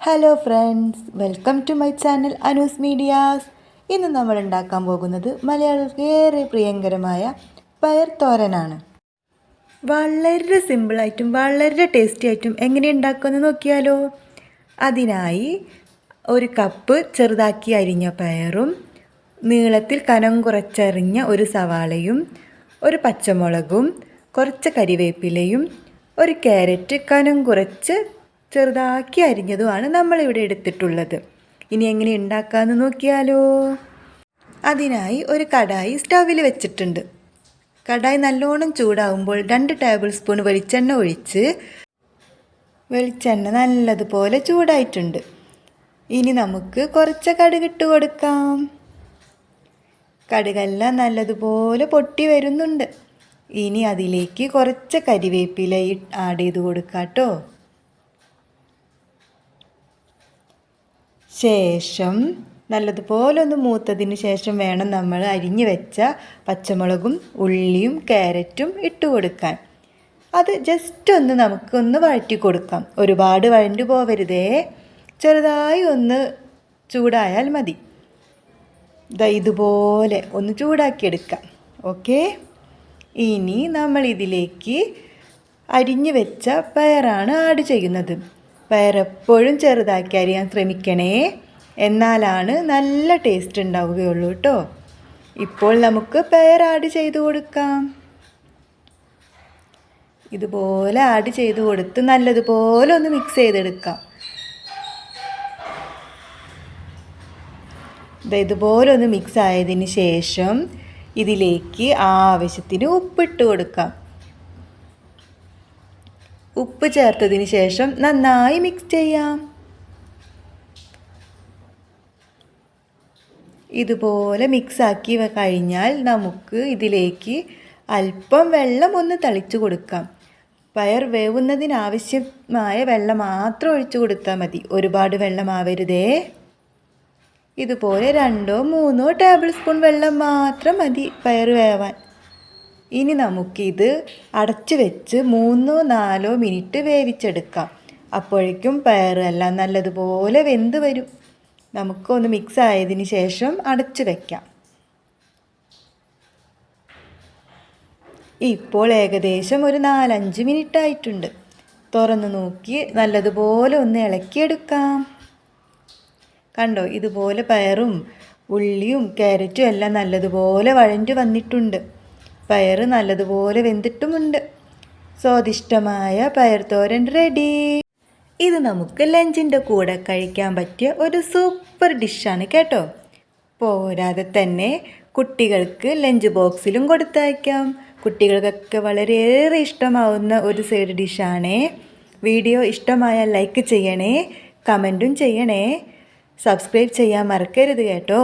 Hello friends welcome to my channel Anoos medias ഇന്ന് നമ്മൾ ഉണ്ടാക്കാൻ പോകുന്നത് മലയാളികൾക്ക് ഏറെ പ്രിയങ്കരമായ പയർ തോരനാണ്. വളരെ സിമ്പിളായിട്ടും വളരെ ടേസ്റ്റി ആയിട്ടും എങ്ങനെ ഉണ്ടാക്കുമെന്ന് നോക്കിയാലോ? അതിനായി ഒരു കപ്പ് ചെറുതാക്കി അരിഞ്ഞ പയറും നീളത്തിൽ കനം കുറച്ചരിഞ്ഞ ഒരു സവാളയും ഒരു പച്ചമുളകും കുറച്ച് കരിവേപ്പിലയും ഒരു ക്യാരറ്റ് കനം കുറച്ച് ചെറുതാക്കി അരിഞ്ഞതുമാണ് നമ്മളിവിടെ എടുത്തിട്ടുള്ളത്. ഇനി എങ്ങനെ ഉണ്ടാക്കാമെന്ന് നോക്കിയാലോ. അതിനായി ഒരു കടായി സ്റ്റൗവിൽ വെച്ചിട്ടുണ്ട്. കടായി നല്ലോണം ചൂടാവുമ്പോൾ രണ്ട് ടേബിൾ സ്പൂൺ വെളിച്ചെണ്ണ ഒഴിച്ച് വെളിച്ചെണ്ണ നല്ലതുപോലെ ചൂടായിട്ടുണ്ട്. ഇനി നമുക്ക് കുറച്ച് കടുകിട്ട് കൊടുക്കാം. കടുകെല്ലാം നല്ലതുപോലെ പൊട്ടി വരുന്നുണ്ട്. ഇനി അതിലേക്ക് കുറച്ച് കരിവേപ്പില ആഡ് ചെയ്ത് കൊടുക്കാം കേട്ടോ ശേഷം നല്ലതുപോലെ ഒന്ന് മൂത്തതിന് ശേഷം വേണം നമ്മൾ അരിഞ്ഞു വെച്ച പച്ചമുളകും ഉള്ളിയും ക്യാരറ്റും ഇട്ട് കൊടുക്കാൻ. അത് ജസ്റ്റ് ഒന്ന് നമുക്കൊന്ന് വഴറ്റി കൊടുക്കാം. ഒരുപാട് വഴണ്ടു പോവരുതേ. ചെറുതായി ഒന്ന് ചൂടായാൽ മതി. ഇതാ ഇതുപോലെ ഒന്ന് ചൂടാക്കിയെടുക്കാം. ഓക്കെ? ഇനി നമ്മൾ ഇതിലേക്ക് അരിഞ്ഞു വെച്ച പയറാണ് ആഡ് ചെയ്യുന്നത്. പയറെപ്പോഴും ചെറുതാക്കി അരിയാൻ ശ്രമിക്കണേ. എന്നാലാണ് നല്ല ടേസ്റ്റ് ഉണ്ടാവുകയുള്ളൂ കേട്ടോ ഇപ്പോൾ നമുക്ക് പയർ ആഡ് ചെയ്ത് കൊടുക്കാം. ഇതുപോലെ ആഡ് ചെയ്ത് കൊടുത്ത് നല്ലതുപോലെ ഒന്ന് മിക്സ് ചെയ്തെടുക്കാം. ഇതുപോലെ ഒന്ന് മിക്സ് ആയതിന് ശേഷം ഇതിലേക്ക് ആവശ്യത്തിന് ഉപ്പിട്ട് കൊടുക്കാം. ഉപ്പ് ചേർത്തതിന് ശേഷം നന്നായി മിക്സ് ചെയ്യാം. ഇതുപോലെ മിക്സ് ആക്കി കഴിഞ്ഞാൽ നമുക്ക് ഇതിലേക്ക് അല്പം വെള്ളം ഒന്ന് തളിച്ചു കൊടുക്കാം. പയർ വേവുന്നതിനാവശ്യമായ വെള്ളം മാത്രം ഒഴിച്ചു കൊടുത്താൽ മതി. ഒരുപാട് വെള്ളമാവരുതേ ഇതുപോലെ രണ്ടോ മൂന്നോ ടേബിൾ സ്പൂൺ വെള്ളം മാത്രം മതി പയർ വേവാൻ. ഇനി നമുക്കിത് അടച്ചു വെച്ച് മൂന്നോ നാലോ മിനിറ്റ് വേവിച്ചെടുക്കാം. അപ്പോഴേക്കും പയറെല്ലാം നല്ലതുപോലെ വെന്ത് വരും. നമുക്കൊന്ന് മിക്സ് ആയതിന് ശേഷം അടച്ചു വയ്ക്കാം ഇപ്പോൾ ഏകദേശം ഒരു നാലഞ്ച് മിനിറ്റ് ആയിട്ടുണ്ട്. തുറന്ന് നോക്കി നല്ലതുപോലെ ഒന്ന് ഇളക്കിയെടുക്കാം. കണ്ടോ ഇതുപോലെ പയറും ഉള്ളിയും ക്യാരറ്റും എല്ലാം നല്ലതുപോലെ വഴഞ്ഞു വന്നിട്ടുണ്ട്. പയർ നല്ലതുപോലെ വെന്തിട്ടുമുണ്ട്. സ്വാദിഷ്ടമായ പയർ തോരൻ റെഡി ഇത് നമുക്ക് ലഞ്ചിന്റെ കൂടെ കഴിക്കാൻ പറ്റിയ ഒരു സൂപ്പർ ഡിഷാണ് കേട്ടോ. പോരാതെ തന്നെ കുട്ടികൾക്ക് ലഞ്ച് ബോക്സിലും കൊടുത്തയക്കാം. കുട്ടികൾക്കൊക്കെ വളരെയേറെ ഇഷ്ടമാവുന്ന ഒരു സൈഡ് ഡിഷാണേ വീഡിയോ ഇഷ്ടമായ ലൈക്ക് ചെയ്യണേ കമന്റും ചെയ്യണേ. സബ്സ്ക്രൈബ് ചെയ്യാൻ മറക്കരുത് കേട്ടോ.